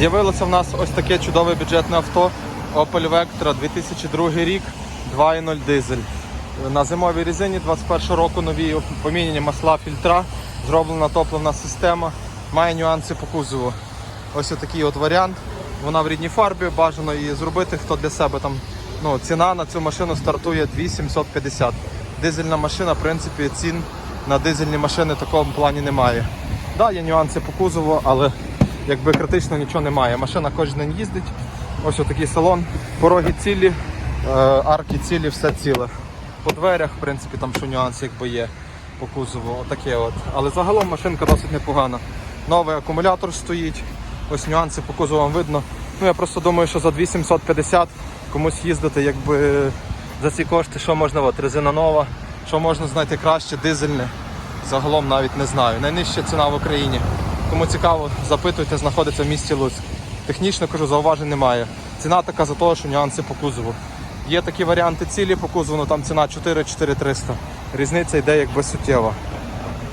З'явилося в нас ось таке чудове бюджетне авто Opel Vectra 2002 рік, 2.0 дизель. На зимовій резині 21 року нові поміняні масла фільтра, зроблена топливна система, має нюанси по кузову. Ось такий от варіант. Вона в рідній фарбі, бажано її зробити, хто для себе там. Ну, ціна на цю машину стартує 2750. Дизельна машина, в принципі, цін на дизельні машини в такому плані немає. Да, є нюанси по кузову, але якби критично нічого немає. Машина кожен день їздить. Ось такий салон. Пороги цілі, е, арки цілі, все ціле. По дверях, в принципі, там що нюанси якби є по кузову. Отаке от. Але загалом машинка досить непогана. Новий акумулятор стоїть. Ось нюанси по кузову вам видно. Ну я просто думаю, що за 2750 комусь їздити, якби за ці кошти, що можна, от резина нова, що можна знайти краще, дизельне. Загалом навіть не знаю. Найнижча ціна в Україні. Кому цікаво, запитуйте, знаходиться в місті Луцьк. Технічно кажу, зауважень немає. Ціна така за те, що нюанси по кузову. Є такі варіанти цілі по кузову, але там ціна 4-4300. Різниця йде якби суттєва.